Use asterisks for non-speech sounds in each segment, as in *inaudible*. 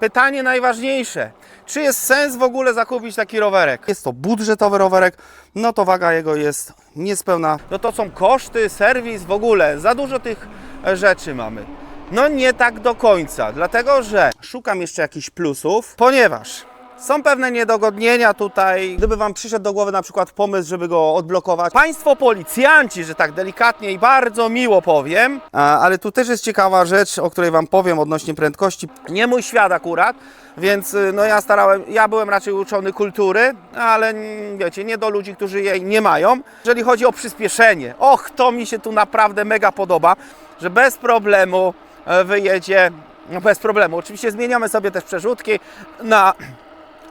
Pytanie najważniejsze. Czy jest sens w ogóle zakupić taki rowerek? Jest to budżetowy rowerek, no to waga jego jest niespełna. No to są koszty, serwis, w ogóle. Za dużo tych e, rzeczy mamy. No nie tak do końca, dlatego że szukam jeszcze jakichś plusów, ponieważ są pewne niedogodnienia tutaj. Gdyby Wam przyszedł do głowy na przykład pomysł, żeby go odblokować. Państwo policjanci, że tak delikatnie i bardzo miło powiem, a, ale tu też jest ciekawa rzecz, o której Wam powiem odnośnie prędkości. Nie mój świat akurat, więc y, no ja starałem, ja byłem raczej uczony kultury, ale mm, wiecie, nie do ludzi, którzy jej nie mają. Jeżeli chodzi o przyspieszenie, och, to mi się tu naprawdę mega podoba, że bez problemu e, wyjedzie, no bez problemu. Oczywiście zmieniamy sobie też przerzutki na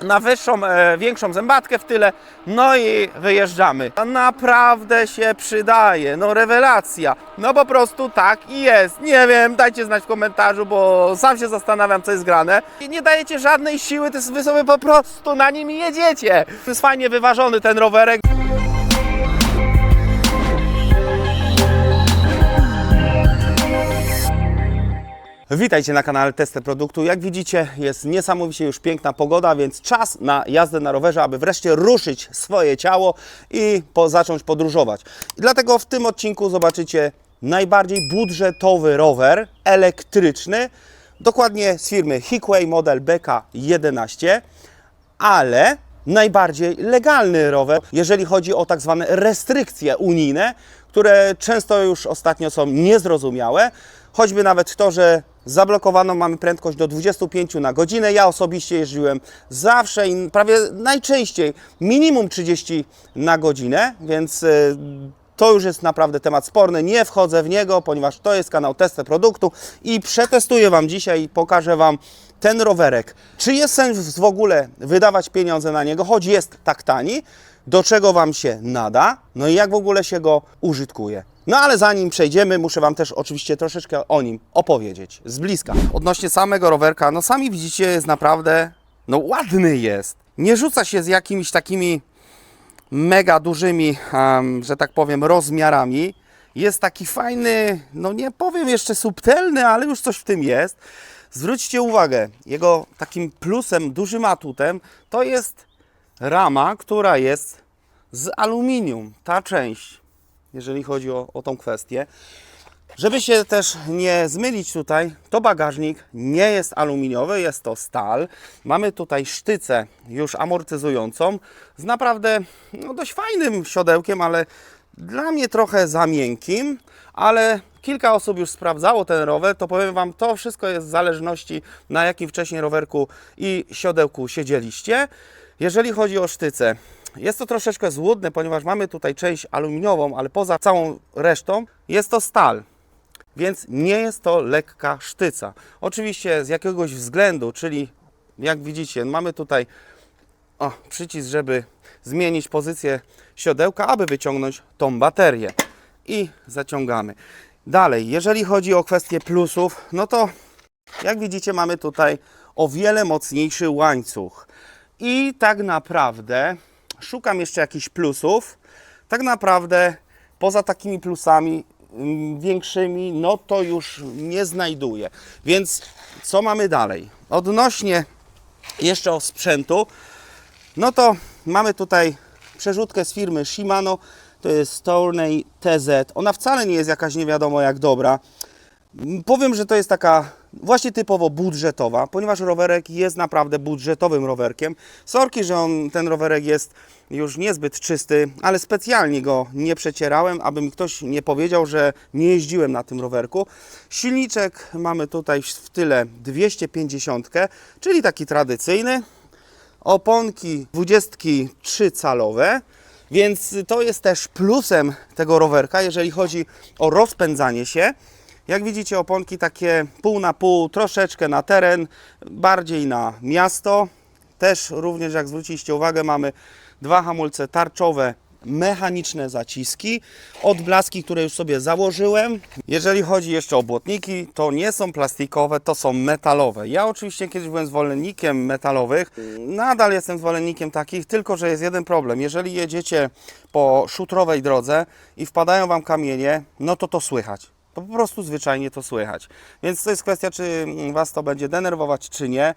na wyższą, e, większą zębatkę w tyle, no i wyjeżdżamy. To naprawdę się przydaje, no rewelacja. No po prostu tak i jest. Nie wiem, dajcie znać w komentarzu, bo sam się zastanawiam, co jest grane. I nie dajecie żadnej siły, to jest, wy sobie po prostu na nim jedziecie. Jest fajnie wyważony ten rowerek. Witajcie na kanale Testy Produktu. Jak widzicie, jest niesamowicie już piękna pogoda, więc czas na jazdę na rowerze, aby wreszcie ruszyć swoje ciało i po, zacząć podróżować. I dlatego w tym odcinku zobaczycie najbardziej budżetowy rower elektryczny, dokładnie z firmy Hickway model BK11, ale najbardziej legalny rower, jeżeli chodzi o tak zwane restrykcje unijne, które często już ostatnio są niezrozumiałe. Choćby nawet to, że zablokowano mamy prędkość do 25 na godzinę. Ja osobiście jeździłem zawsze i prawie najczęściej minimum 30 na godzinę, więc y, to już jest naprawdę temat sporny. Nie wchodzę w niego, ponieważ to jest kanał Testy Produktu i przetestuję Wam dzisiaj i pokażę Wam ten rowerek. Czy jest sens w ogóle wydawać pieniądze na niego, choć jest tak tani, do czego Wam się nada, no i jak w ogóle się go użytkuje. No ale zanim przejdziemy, muszę Wam też oczywiście troszeczkę o nim opowiedzieć z bliska. Odnośnie samego rowerka, no sami widzicie, jest naprawdę, no ładny jest. Nie rzuca się z jakimiś takimi mega dużymi, em, że tak powiem, rozmiarami. Jest taki fajny, no nie powiem jeszcze subtelny, ale już coś w tym jest. Zwróćcie uwagę, jego takim plusem, dużym atutem to jest rama, która jest z aluminium. Ta część, jeżeli chodzi o, o tą kwestię. Żeby się też nie zmylić tutaj, to bagażnik nie jest aluminiowy, jest to stal. Mamy tutaj sztycę już amortyzującą z naprawdę no, dość fajnym siodełkiem, ale dla mnie trochę za miękkim, ale kilka osób już sprawdzało ten rower, to powiem Wam, to wszystko jest w zależności na jakim wcześniej rowerku i siodełku siedzieliście. Jeżeli chodzi o sztycę, jest to troszeczkę złudne, ponieważ mamy tutaj część aluminiową, ale poza całą resztą jest to stal więc nie jest to lekka sztyca. Oczywiście z jakiegoś względu, czyli jak widzicie, mamy tutaj o, przycisk, żeby zmienić pozycję siodełka, aby wyciągnąć tą baterię. I zaciągamy. Dalej, jeżeli chodzi o kwestię plusów, no to jak widzicie, mamy tutaj o wiele mocniejszy łańcuch. I tak naprawdę szukam jeszcze jakichś plusów. Tak naprawdę poza takimi plusami mm, większymi, no to już nie znajduję. Więc co mamy dalej? Odnośnie jeszcze o sprzętu, no to mamy tutaj przerzutkę z firmy Shimano, to jest Tourney TZ. Ona wcale nie jest jakaś nie wiadomo jak dobra. Powiem, że to jest taka właśnie typowo budżetowa, ponieważ rowerek jest naprawdę budżetowym rowerkiem. Sorki, że on, ten rowerek jest już niezbyt czysty, ale specjalnie go nie przecierałem, aby mi ktoś nie powiedział, że nie jeździłem na tym rowerku. Silniczek mamy tutaj w tyle 250, czyli taki tradycyjny. Oponki 23 calowe. Więc to jest też plusem tego rowerka, jeżeli chodzi o rozpędzanie się. Jak widzicie, oponki takie pół na pół, troszeczkę na teren, bardziej na miasto. Też również, jak zwróciliście uwagę, mamy dwa hamulce tarczowe, mechaniczne zaciski, odblaski, które już sobie założyłem. Jeżeli chodzi jeszcze o błotniki, to nie są plastikowe, to są metalowe. Ja oczywiście kiedyś byłem zwolennikiem metalowych, nadal jestem zwolennikiem takich, tylko że jest jeden problem. Jeżeli jedziecie po szutrowej drodze i wpadają Wam kamienie, no to to słychać. To po prostu zwyczajnie to słychać. Więc to jest kwestia, czy Was to będzie denerwować, czy nie.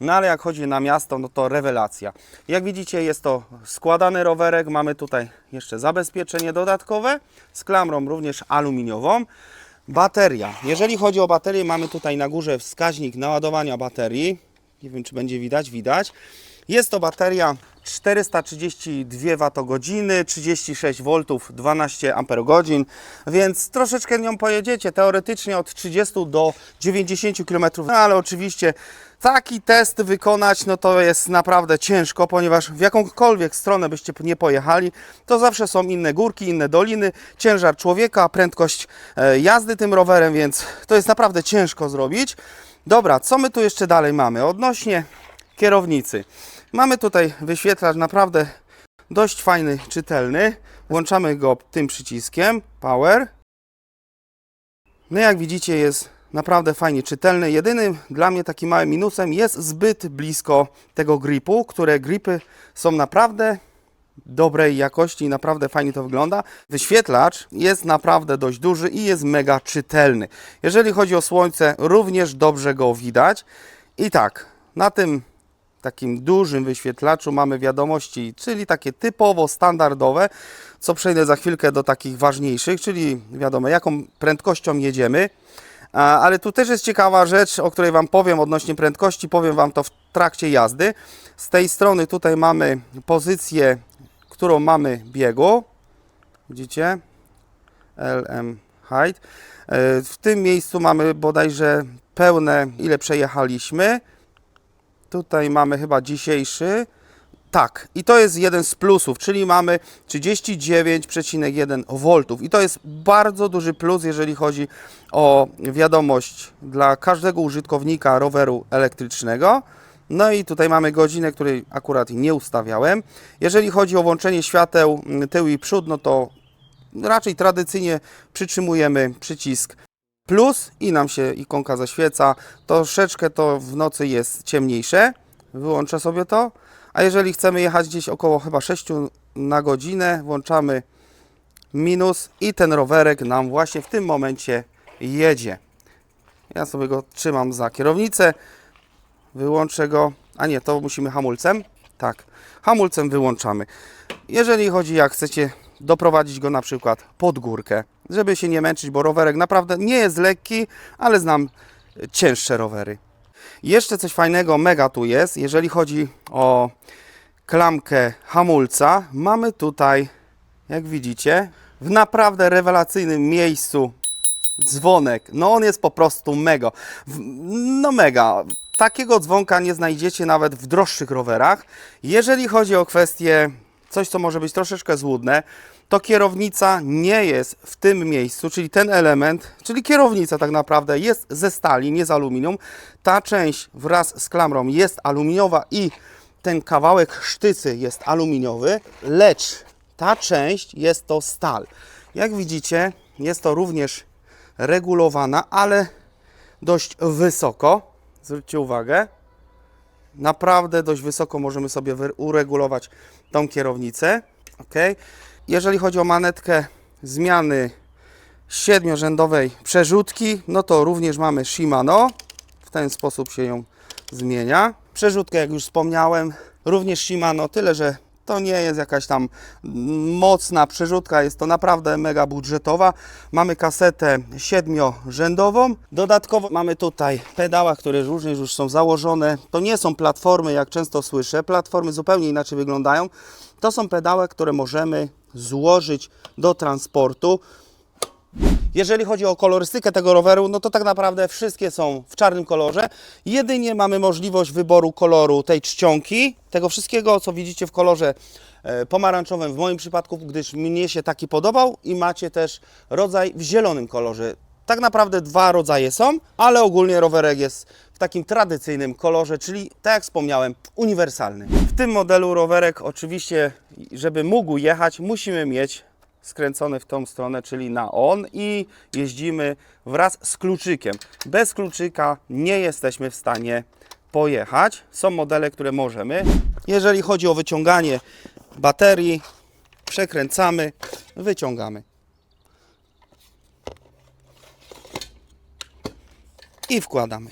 No ale jak chodzi na miasto, no to rewelacja. Jak widzicie, jest to składany rowerek. Mamy tutaj jeszcze zabezpieczenie dodatkowe z klamrą również aluminiową. Bateria. Jeżeli chodzi o baterię, mamy tutaj na górze wskaźnik naładowania baterii. Nie wiem, czy będzie widać, widać. Jest to bateria 432 Wh, 36 V, 12 Ah, więc troszeczkę nią pojedziecie, teoretycznie od 30 do 90 km, no ale oczywiście taki test wykonać, no to jest naprawdę ciężko, ponieważ w jakąkolwiek stronę byście nie pojechali, to zawsze są inne górki, inne doliny, ciężar człowieka, prędkość e, jazdy tym rowerem, więc to jest naprawdę ciężko zrobić. Dobra, co my tu jeszcze dalej mamy? Odnośnie kierownicy. Mamy tutaj wyświetlacz naprawdę dość fajny, czytelny. Włączamy go tym przyciskiem Power. No jak widzicie jest naprawdę fajnie czytelny. Jedynym dla mnie takim małym minusem jest zbyt blisko tego gripu, które gripy są naprawdę dobrej jakości i naprawdę fajnie to wygląda. Wyświetlacz jest naprawdę dość duży i jest mega czytelny. Jeżeli chodzi o słońce, również dobrze go widać. I tak, na tym takim dużym wyświetlaczu mamy wiadomości, czyli takie typowo standardowe, co przejdę za chwilkę do takich ważniejszych, czyli wiadomo jaką prędkością jedziemy. Ale tu też jest ciekawa rzecz, o której Wam powiem odnośnie prędkości, powiem Wam to w trakcie jazdy. Z tej strony tutaj mamy pozycję, którą mamy biegu. Widzicie? LM height. E, W tym miejscu mamy bodajże pełne, ile przejechaliśmy. Tutaj mamy chyba dzisiejszy. Tak, i to jest jeden z plusów, czyli mamy 39,1 V. I to jest bardzo duży plus, jeżeli chodzi o wiadomość dla każdego użytkownika roweru elektrycznego. No i tutaj mamy godzinę, której akurat nie ustawiałem. Jeżeli chodzi o włączenie świateł mm, tył i przód, no to raczej tradycyjnie przytrzymujemy przycisk plus i nam się ikonka zaświeca. Troszeczkę to w nocy jest ciemniejsze. Wyłączę sobie to. A jeżeli chcemy jechać gdzieś około chyba 6 na godzinę, włączamy minus i ten rowerek nam właśnie w tym momencie jedzie. Ja sobie go trzymam za kierownicę, wyłączę go, a nie, to musimy hamulcem. Tak, hamulcem wyłączamy. Jeżeli chodzi, jak chcecie doprowadzić go na przykład pod górkę, żeby się nie męczyć, bo rowerek naprawdę nie jest lekki, ale znam cięższe rowery. Jeszcze coś fajnego, mega tu jest, jeżeli chodzi o klamkę hamulca, mamy tutaj, jak widzicie, w naprawdę rewelacyjnym miejscu dzwonek. No on jest po prostu mega. No mega. Takiego dzwonka nie znajdziecie nawet w droższych rowerach. Jeżeli chodzi o kwestię, coś co może być troszeczkę złudne, to kierownica nie jest w tym miejscu, czyli ten element, czyli kierownica tak naprawdę jest ze stali, nie z aluminium. Ta część wraz z klamrą jest aluminiowa i ten kawałek sztycy jest aluminiowy, lecz ta część jest to stal. Jak widzicie, jest to również regulowana, ale dość wysoko. Zwróćcie uwagę. Naprawdę dość wysoko możemy sobie uregulować tą kierownicę. ok? Jeżeli chodzi o manetkę zmiany siedmiorzędowej przerzutki, no to również mamy Shimano. W ten sposób się ją zmienia. Przerzutkę, jak już wspomniałem, również Shimano, tyle że to nie jest jakaś tam mocna przerzutka, jest to naprawdę mega budżetowa. Mamy kasetę siedmiorzędową. Dodatkowo mamy tutaj pedała, które również już są założone. To nie są platformy, jak często słyszę. Platformy zupełnie inaczej wyglądają. To są pedały, które możemy złożyć do transportu. Jeżeli chodzi o kolorystykę tego roweru, no to tak naprawdę wszystkie są w czarnym kolorze. Jedynie mamy możliwość wyboru koloru tej czcionki, tego wszystkiego, co widzicie w kolorze e, pomarańczowym w moim przypadku, gdyż mnie się taki podobał i macie też rodzaj w zielonym kolorze. Tak naprawdę dwa rodzaje są, ale ogólnie rowerek jest w takim tradycyjnym kolorze, czyli tak jak wspomniałem, uniwersalny. W tym modelu rowerek oczywiście, żeby mógł jechać, musimy mieć skręcony w tą stronę, czyli na on i jeździmy wraz z kluczykiem. Bez kluczyka nie jesteśmy w stanie pojechać. Są modele, które możemy. Jeżeli chodzi o wyciąganie baterii, przekręcamy, wyciągamy. i wkładamy.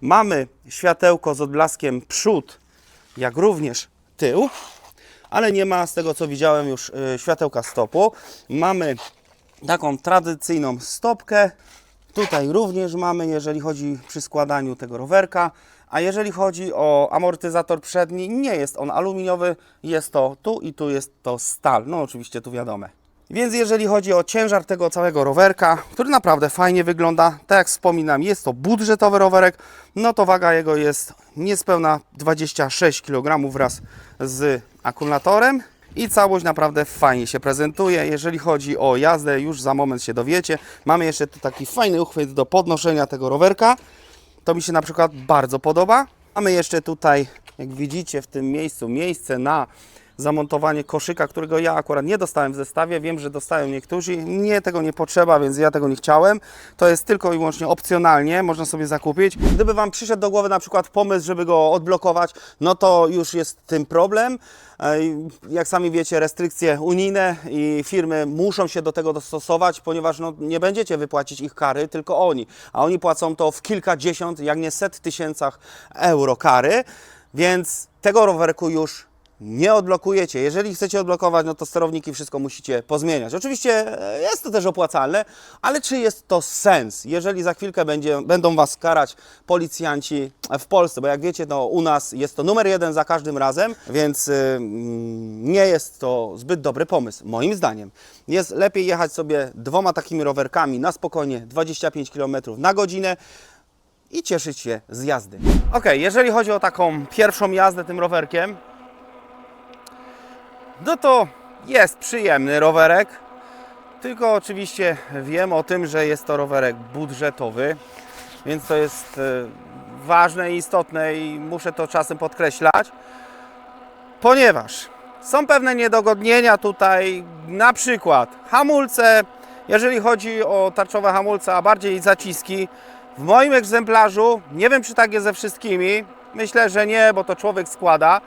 Mamy światełko z odblaskiem przód, jak również tył, ale nie ma z tego co widziałem już y, światełka stopu. Mamy taką tradycyjną stopkę. Tutaj również mamy, jeżeli chodzi przy składaniu tego rowerka. A jeżeli chodzi o amortyzator przedni, nie jest on aluminiowy, jest to tu i tu jest to stal. No oczywiście tu wiadome. Więc jeżeli chodzi o ciężar tego całego rowerka, który naprawdę fajnie wygląda, tak jak wspominam, jest to budżetowy rowerek, no to waga jego jest niespełna 26 kg wraz z akumulatorem i całość naprawdę fajnie się prezentuje. Jeżeli chodzi o jazdę, już za moment się dowiecie. Mamy jeszcze tu taki fajny uchwyt do podnoszenia tego rowerka. To mi się na przykład bardzo podoba. Mamy jeszcze tutaj, jak widzicie w tym miejscu, miejsce na zamontowanie koszyka, którego ja akurat nie dostałem w zestawie. Wiem, że dostają niektórzy. Mnie tego nie potrzeba, więc ja tego nie chciałem. To jest tylko i wyłącznie opcjonalnie, można sobie zakupić. Gdyby Wam przyszedł do głowy na przykład pomysł, żeby go odblokować, no to już jest tym problem. Jak sami wiecie, restrykcje unijne i firmy muszą się do tego dostosować, ponieważ no, nie będziecie wypłacić ich kary, tylko oni. A oni płacą to w kilkadziesiąt, jak nie set tysięcach euro kary, więc tego rowerku już nie odblokujecie. Jeżeli chcecie odblokować, no to sterowniki wszystko musicie pozmieniać. Oczywiście e, jest to też opłacalne, ale czy jest to sens, jeżeli za chwilkę będzie, będą Was karać policjanci w Polsce, bo jak wiecie, no u nas jest to numer jeden za każdym razem, więc y, mm, nie jest to zbyt dobry pomysł, moim zdaniem. Jest lepiej jechać sobie dwoma takimi rowerkami na spokojnie 25 km na godzinę, i cieszyć się z jazdy. Ok, jeżeli chodzi o taką pierwszą jazdę tym rowerkiem, no to jest przyjemny rowerek. Tylko oczywiście wiem o tym, że jest to rowerek budżetowy, więc to jest e, ważne i istotne i muszę to czasem podkreślać, ponieważ są pewne niedogodnienia tutaj, na przykład hamulce, jeżeli chodzi o tarczowe hamulce, a bardziej zaciski, w moim egzemplarzu, nie wiem czy tak jest ze wszystkimi, myślę, że nie, bo to człowiek składa,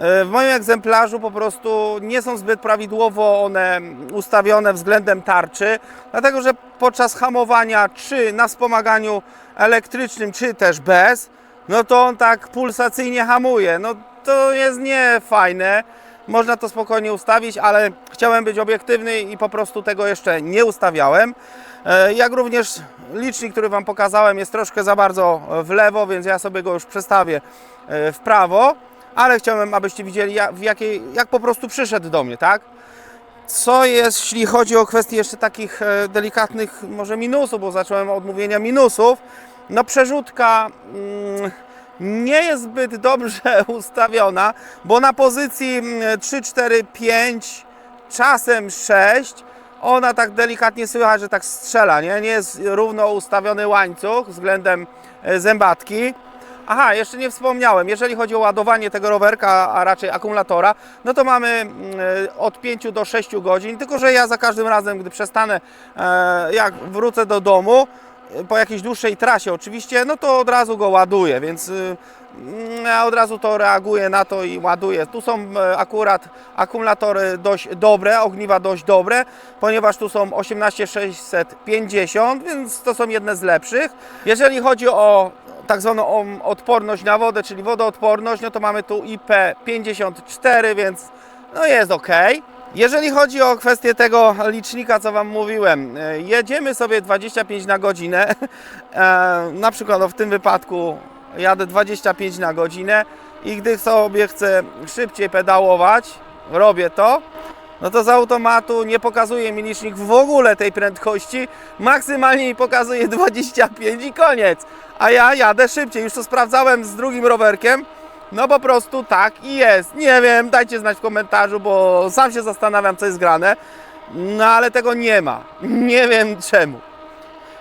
W moim egzemplarzu po prostu nie są zbyt prawidłowo one ustawione względem tarczy, dlatego że podczas hamowania, czy na wspomaganiu elektrycznym, czy też bez, no to on tak pulsacyjnie hamuje. No to jest niefajne. Można to spokojnie ustawić, ale chciałem być obiektywny i po prostu tego jeszcze nie ustawiałem. E, Jak również licznik, który Wam pokazałem, jest troszkę za bardzo w lewo, więc ja sobie go już przestawię e, w prawo ale chciałem, abyście widzieli, jak, w jakiej, jak po prostu przyszedł do mnie, tak? Co jest, jeśli chodzi o kwestie jeszcze takich e, delikatnych może minusów, bo zacząłem od mówienia minusów, no przerzutka mm, nie jest zbyt dobrze *laughs* ustawiona, bo na pozycji mm, 3, 4, 5, czasem 6, ona tak delikatnie słychać, że tak strzela, nie? Nie jest równo ustawiony łańcuch względem e, zębatki. Aha, jeszcze nie wspomniałem, jeżeli chodzi o ładowanie tego rowerka, a raczej akumulatora, no to mamy mm, e, od 5 do 6 godzin, tylko że ja za każdym razem, gdy przestanę, e, jak wrócę do domu, e, po jakiejś dłuższej trasie oczywiście, no to od razu go ładuję, więc y, mm, ja od razu to reaguję na to i ładuję. Tu są akurat akumulatory dość dobre, ogniwa dość dobre, ponieważ tu są 18650, więc to są jedne z lepszych. Jeżeli chodzi o tak zwaną odporność na wodę, czyli wodoodporność, no to mamy tu IP54, więc no jest ok. Jeżeli chodzi o kwestię tego licznika, co Wam mówiłem, e, jedziemy sobie 25 na godzinę, *laughs* e, na przykład no w tym wypadku jadę 25 na godzinę i gdy sobie chcę szybciej pedałować, robię to, no to z automatu nie pokazuje mi licznik w ogóle tej prędkości, maksymalnie mi pokazuje 25 i koniec, a ja jadę szybciej, już to sprawdzałem z drugim rowerkiem, no po prostu tak i jest, nie wiem, dajcie znać w komentarzu, bo sam się zastanawiam co jest grane, no ale tego nie ma, nie wiem czemu.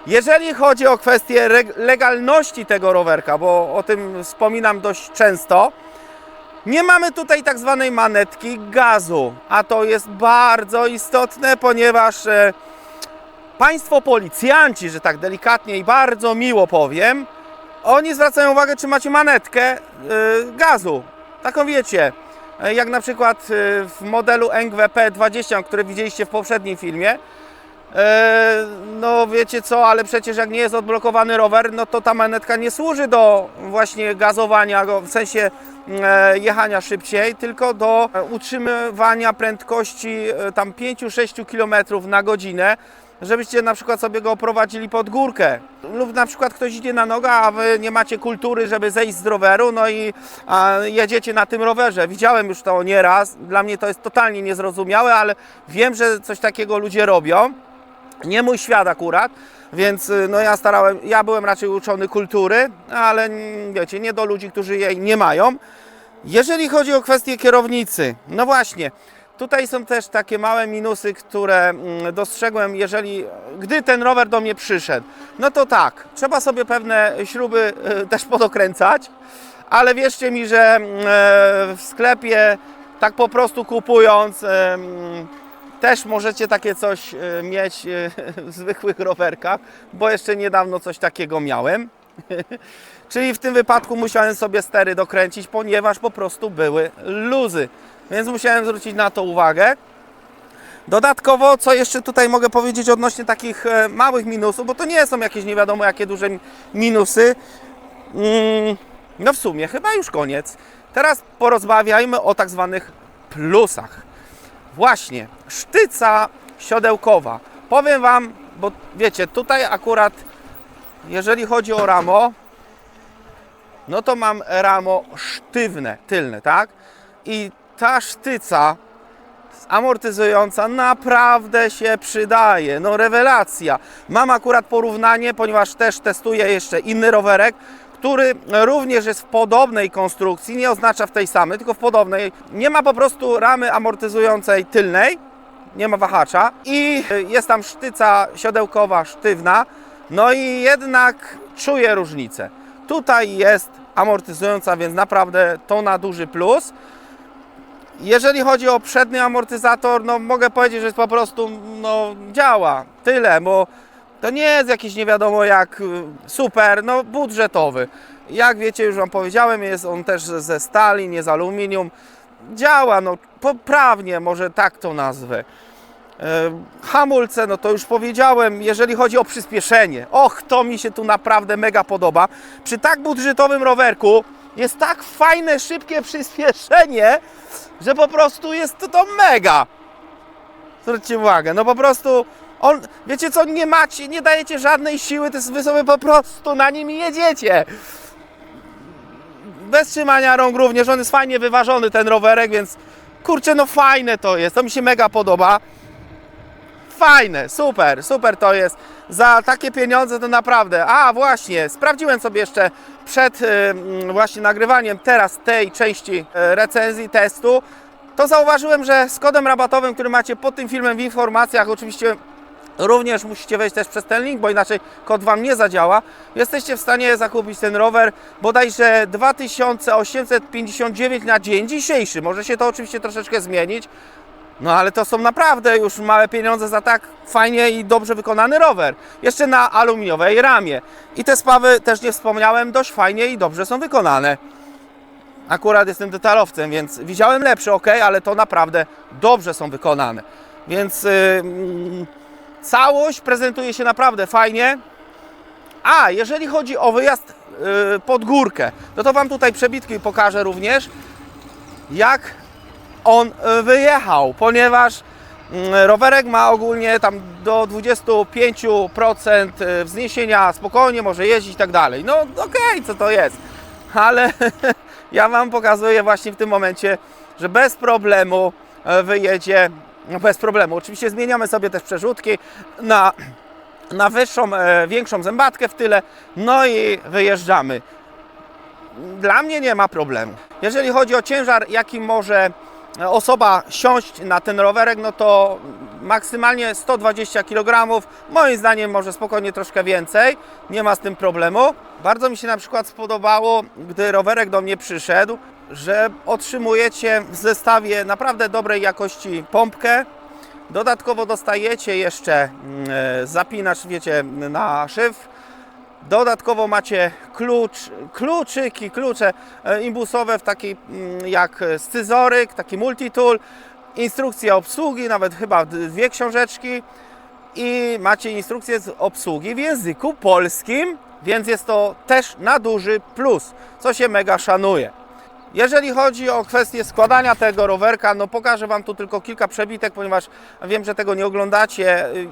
Jeżeli chodzi o kwestię legalności tego rowerka, bo o tym wspominam dość często, nie mamy tutaj tak zwanej manetki gazu, a to jest bardzo istotne, ponieważ e, państwo policjanci, że tak delikatnie i bardzo miło powiem, oni zwracają uwagę, czy macie manetkę e, gazu. Taką wiecie, e, jak na przykład e, w modelu NGWP 20, który widzieliście w poprzednim filmie, no wiecie co, ale przecież jak nie jest odblokowany rower, no to ta manetka nie służy do właśnie gazowania go, w sensie e, jechania szybciej, tylko do e, utrzymywania prędkości e, tam 5-6 km na godzinę, żebyście na przykład sobie go prowadzili pod górkę. Lub na przykład ktoś idzie na nogę, a wy nie macie kultury, żeby zejść z roweru, no i jedziecie na tym rowerze. Widziałem już to nieraz. Dla mnie to jest totalnie niezrozumiałe, ale wiem, że coś takiego ludzie robią. Nie mój świat akurat, więc y, no ja starałem, ja byłem raczej uczony kultury, ale mm, wiecie, nie do ludzi, którzy jej nie mają. Jeżeli chodzi o kwestię kierownicy, no właśnie, tutaj są też takie małe minusy, które mm, dostrzegłem, jeżeli, gdy ten rower do mnie przyszedł. No to tak, trzeba sobie pewne śruby y, też podokręcać, ale wierzcie mi, że mm, e, w sklepie tak po prostu kupując, też możecie takie coś e, mieć e, w zwykłych rowerkach, bo jeszcze niedawno coś takiego miałem. *laughs* Czyli w tym wypadku musiałem sobie stery dokręcić, ponieważ po prostu były luzy. Więc musiałem zwrócić na to uwagę. Dodatkowo, co jeszcze tutaj mogę powiedzieć odnośnie takich e, małych minusów, bo to nie są jakieś nie wiadomo jakie duże mi- minusy. Mm, no w sumie chyba już koniec. Teraz porozmawiajmy o tak zwanych plusach. Właśnie, sztyca siodełkowa. Powiem Wam, bo wiecie, tutaj akurat, jeżeli chodzi o ramo, no to mam ramo sztywne, tylne, tak? I ta sztyca amortyzująca naprawdę się przydaje. No rewelacja. Mam akurat porównanie, ponieważ też testuję jeszcze inny rowerek, który również jest w podobnej konstrukcji, nie oznacza w tej samej, tylko w podobnej. Nie ma po prostu ramy amortyzującej tylnej, nie ma wahacza i jest tam sztyca siodełkowa sztywna, no i jednak czuję różnicę. Tutaj jest amortyzująca, więc naprawdę to na duży plus. Jeżeli chodzi o przedni amortyzator, no mogę powiedzieć, że po prostu no, działa. Tyle, bo to nie jest jakiś nie wiadomo jak y, super, no budżetowy. Jak wiecie, już Wam powiedziałem, jest on też ze stali, nie z aluminium. Działa, no poprawnie, może tak to nazwę. E, Hamulce, no to już powiedziałem, jeżeli chodzi o przyspieszenie. Och, to mi się tu naprawdę mega podoba. Przy tak budżetowym rowerku jest tak fajne, szybkie przyspieszenie, że po prostu jest to, to mega. Zwróćcie uwagę, no po prostu on, wiecie co, nie macie, nie dajecie żadnej siły, to jest, wy sobie po prostu na nim jedziecie. Bez trzymania rąk również, on jest fajnie wyważony ten rowerek, więc kurczę, no fajne to jest, to mi się mega podoba. Fajne, super, super to jest. Za takie pieniądze to naprawdę. A właśnie, sprawdziłem sobie jeszcze przed y, mm, właśnie nagrywaniem teraz tej części y, recenzji, testu. To zauważyłem, że z kodem rabatowym, który macie pod tym filmem w informacjach, oczywiście również musicie wejść też przez ten link, bo inaczej kod Wam nie zadziała. Jesteście w stanie zakupić ten rower bodajże 2859 na dzień dzisiejszy. Może się to oczywiście troszeczkę zmienić. No ale to są naprawdę już małe pieniądze za tak fajnie i dobrze wykonany rower. Jeszcze na aluminiowej ramie. I te spawy też nie wspomniałem, dość fajnie i dobrze są wykonane. Akurat jestem detalowcem, więc widziałem lepsze, ok, ale to naprawdę dobrze są wykonane. Więc yy, całość prezentuje się naprawdę fajnie. A, jeżeli chodzi o wyjazd yy, pod górkę, no to Wam tutaj przebitki pokażę również, jak on e, wyjechał, ponieważ mm, rowerek ma ogólnie tam do 25% e, wzniesienia, spokojnie może jeździć i tak dalej. No okej, co to jest, ale *laughs* ja Wam pokazuję właśnie w tym momencie, że bez problemu wyjedzie, bez problemu. Oczywiście zmieniamy sobie też przerzutki na, na wyższą, e, większą zębatkę w tyle, no i wyjeżdżamy dla mnie nie ma problemu. Jeżeli chodzi o ciężar, jaki może osoba siąść na ten rowerek, no to maksymalnie 120 kg. Moim zdaniem może spokojnie troszkę więcej. Nie ma z tym problemu. Bardzo mi się na przykład spodobało, gdy rowerek do mnie przyszedł, że otrzymujecie w zestawie naprawdę dobrej jakości pompkę. Dodatkowo dostajecie jeszcze mm, e, zapinacz, wiecie, na szyf Dodatkowo macie klucz, kluczyki, klucze e, imbusowe w takiej mm, jak scyzoryk, taki multitool, instrukcja obsługi, nawet chyba dwie książeczki i macie instrukcję z obsługi w języku polskim, więc jest to też na duży plus, co się mega szanuje. Jeżeli chodzi o kwestię składania tego rowerka, no pokażę Wam tu tylko kilka przebitek, ponieważ wiem, że tego nie oglądacie. Y,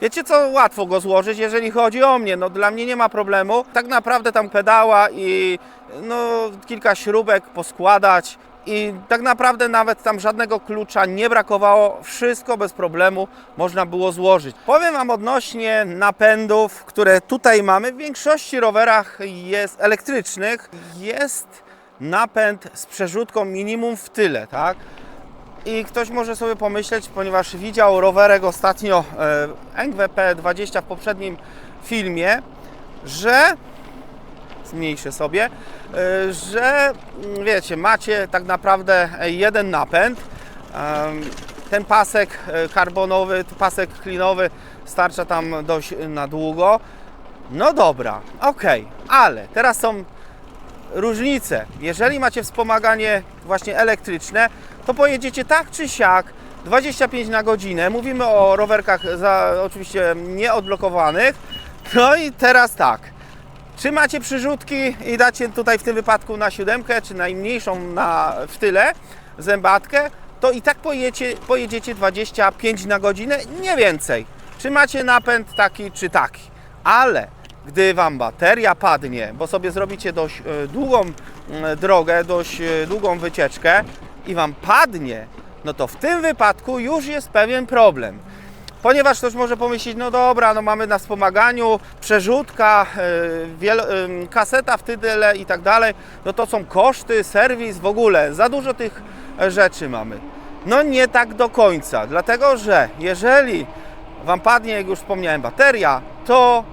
Wiecie co, łatwo go złożyć, jeżeli chodzi o mnie, no dla mnie nie ma problemu. Tak naprawdę tam pedała i no kilka śrubek poskładać i tak naprawdę nawet tam żadnego klucza nie brakowało, wszystko bez problemu można było złożyć. Powiem Wam odnośnie napędów, które tutaj mamy, w większości rowerach jest elektrycznych, jest napęd z przerzutką minimum w tyle, tak? I ktoś może sobie pomyśleć, ponieważ widział rowerek ostatnio e, NWP 20 w poprzednim filmie, że zmniejszę sobie, e, że mm, wiecie, macie tak naprawdę jeden napęd. Ten pasek e, karbonowy, pasek klinowy starcza tam dość na długo. No dobra, okej, ale teraz są różnice. Jeżeli macie wspomaganie właśnie elektryczne, to pojedziecie tak czy siak 25 na godzinę. Mówimy o rowerkach za, oczywiście nieodblokowanych. No i teraz tak. Czy macie przyrzutki i dacie tutaj w tym wypadku na siódemkę, czy najmniejszą na, w tyle zębatkę, to i tak pojedziecie 25 na godzinę, nie więcej. Czy macie napęd taki, czy taki. Ale gdy Wam bateria padnie, bo sobie zrobicie dość e, długą drogę, dość e, długą wycieczkę i Wam padnie, no to w tym wypadku już jest pewien problem. Ponieważ ktoś może pomyśleć, no dobra, no mamy na wspomaganiu przerzutka, yy, kaseta w tydele i tak dalej, no to są koszty, serwis, w ogóle, za dużo tych rzeczy mamy. No nie tak do końca, dlatego że jeżeli Wam padnie, jak już wspomniałem, bateria, to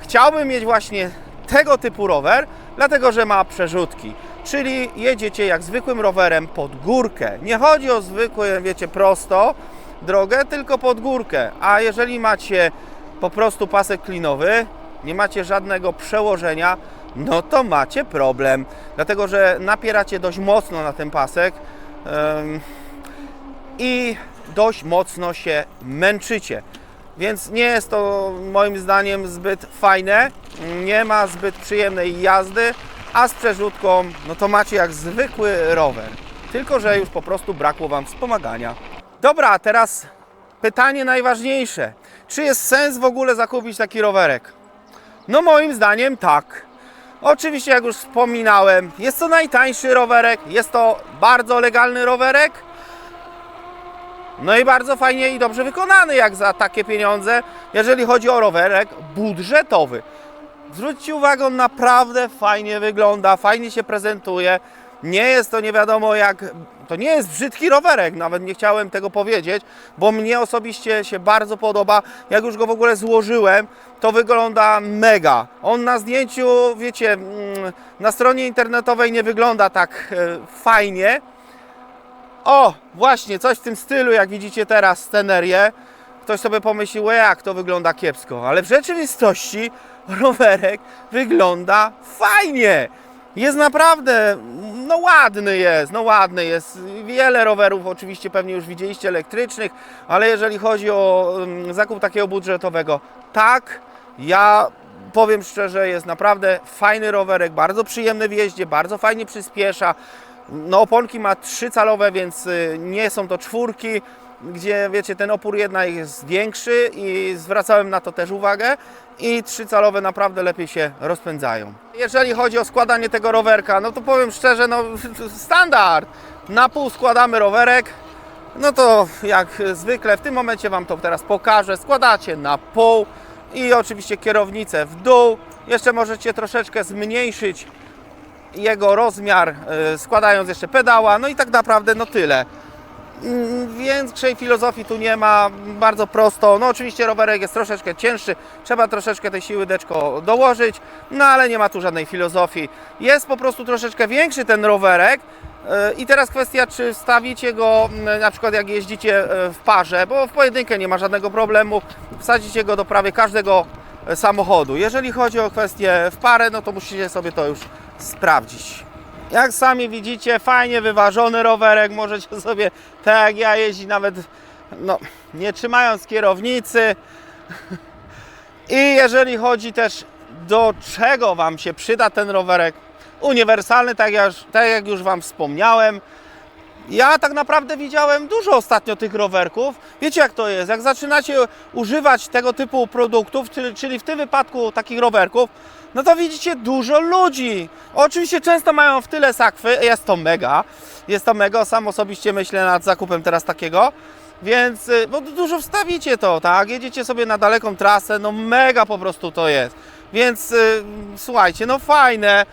chciałbym mieć właśnie tego typu rower, dlatego że ma przerzutki. Czyli jedziecie jak zwykłym rowerem pod górkę. Nie chodzi o zwykłe, wiecie, prosto drogę, tylko pod górkę. A jeżeli macie po prostu pasek klinowy, nie macie żadnego przełożenia, no to macie problem. Dlatego, że napieracie dość mocno na ten pasek. em, i dość mocno się męczycie. Więc nie jest to moim zdaniem zbyt fajne, nie ma zbyt przyjemnej jazdy, a z przerzutką no to macie jak zwykły rower. Tylko, że już po prostu brakło Wam wspomagania. Dobra, teraz pytanie najważniejsze. Czy jest sens w ogóle zakupić taki rowerek? No moim zdaniem tak. Oczywiście, jak już wspominałem, jest to najtańszy rowerek, jest to bardzo legalny rowerek, no i bardzo fajnie i dobrze wykonany jak za takie pieniądze, jeżeli chodzi o rowerek budżetowy. Zwróćcie uwagę, on naprawdę fajnie wygląda, fajnie się prezentuje. Nie jest to nie wiadomo jak. To nie jest brzydki rowerek, nawet nie chciałem tego powiedzieć, bo mnie osobiście się bardzo podoba. Jak już go w ogóle złożyłem, to wygląda mega. On na zdjęciu, wiecie, mm, na stronie internetowej nie wygląda tak e, fajnie. O, właśnie, coś w tym stylu, jak widzicie teraz scenerię. Ktoś sobie pomyślił, "E, jak to wygląda kiepsko, ale w rzeczywistości rowerek wygląda fajnie. Jest naprawdę, no ładny jest, no ładny jest. Wiele rowerów oczywiście pewnie już widzieliście elektrycznych, ale jeżeli chodzi o mm, zakup takiego budżetowego, tak, ja powiem szczerze, jest naprawdę fajny rowerek, bardzo przyjemny w jeździe, bardzo fajnie przyspiesza. No oponki ma trzycalowe, więc y, nie są to czwórki, gdzie wiecie, ten opór jednak jest większy i zwracałem na to też uwagę i trzycalowe naprawdę lepiej się rozpędzają. Jeżeli chodzi o składanie tego rowerka, no to powiem szczerze, no *laughs* standard. Na pół składamy rowerek, no to jak zwykle w tym momencie Wam to teraz pokażę. Składacie na pół i oczywiście kierownicę w dół. Jeszcze możecie troszeczkę zmniejszyć jego rozmiar, y, składając jeszcze pedała, no i tak naprawdę no tyle. Mm, Większej filozofii tu nie ma, bardzo prosto. No oczywiście rowerek jest troszeczkę cięższy, trzeba troszeczkę tej siły deczko dołożyć, no ale nie ma tu żadnej filozofii. Jest po prostu troszeczkę większy ten rowerek. y, I teraz kwestia, czy wstawicie go mm, na przykład jak jeździcie y, w parze, bo w pojedynkę nie ma żadnego problemu, wsadzicie go do prawie każdego e, samochodu. Jeżeli chodzi o kwestię w parę, no to musicie sobie to już sprawdzić. Jak sami widzicie, fajnie wyważony rowerek, możecie *laughs* sobie, tak jak ja, jeździć nawet no, nie trzymając kierownicy. *laughs* I jeżeli chodzi też do czego Wam się przyda ten rowerek, uniwersalny, tak jak, tak jak już Wam wspomniałem, ja tak naprawdę widziałem dużo ostatnio tych rowerków. Wiecie jak to jest? Jak zaczynacie używać tego typu produktów, czyli, w tym wypadku takich rowerków, no to widzicie dużo ludzi. Oczywiście często mają w tyle sakwy, jest to mega. Jest to mega, sam osobiście myślę nad zakupem teraz takiego. Więc, y, bo dużo wstawicie to, tak? Jedziecie sobie na daleką trasę, no mega po prostu to jest. Więc y, słuchajcie, no fajne.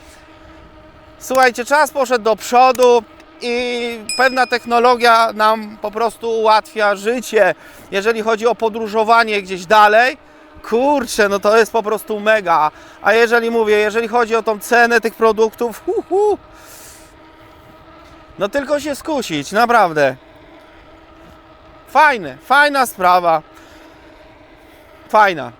Słuchajcie, czas poszedł do przodu i pewna technologia nam po prostu ułatwia życie. Jeżeli chodzi o podróżowanie gdzieś dalej, kurczę, no to jest po prostu mega. A jeżeli mówię, jeżeli chodzi o tą cenę tych produktów, hu, hu, no tylko się skusić, naprawdę. Fajne, fajna sprawa. Fajna.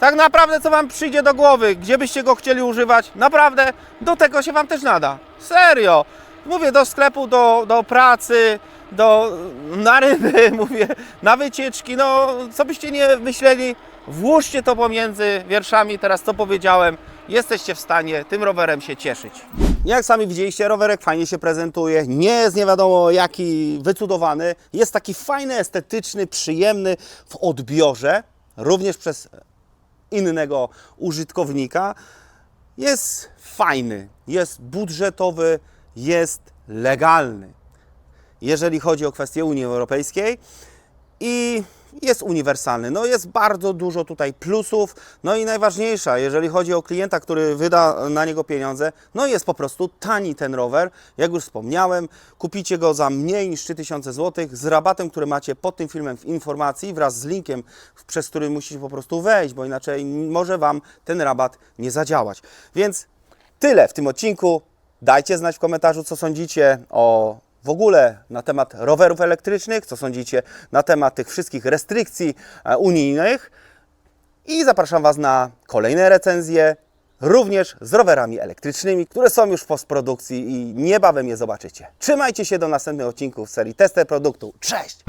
Tak naprawdę, co Wam przyjdzie do głowy, gdzie byście go chcieli używać, naprawdę do tego się Wam też nada. Serio. Mówię do sklepu, do, do pracy, do, na ryby, *laughs* mówię, na wycieczki, no co byście nie myśleli, włóżcie to pomiędzy wierszami, teraz co powiedziałem, jesteście w stanie tym rowerem się cieszyć. Jak sami widzieliście, rowerek fajnie się prezentuje, nie jest nie wiadomo jaki wycudowany, jest taki fajny, estetyczny, przyjemny w odbiorze, również przez innego użytkownika. Jest fajny, jest budżetowy, jest legalny, jeżeli chodzi o kwestię Unii Europejskiej i jest uniwersalny. No jest bardzo dużo tutaj plusów. No i najważniejsza, jeżeli chodzi o klienta, który wyda na niego pieniądze, no jest po prostu tani ten rower. Jak już wspomniałem, kupicie go za mniej niż 3000 zł z rabatem, który macie pod tym filmem w informacji wraz z linkiem, przez który musicie po prostu wejść, bo inaczej może Wam ten rabat nie zadziałać. Więc tyle w tym odcinku. Dajcie znać w komentarzu, co sądzicie o w ogóle na temat rowerów elektrycznych, co sądzicie na temat tych wszystkich restrykcji e, unijnych. I zapraszam Was na kolejne recenzje, również z rowerami elektrycznymi, które są już w postprodukcji i niebawem je zobaczycie. Trzymajcie się do następnych odcinków serii Tester Produktu. Cześć!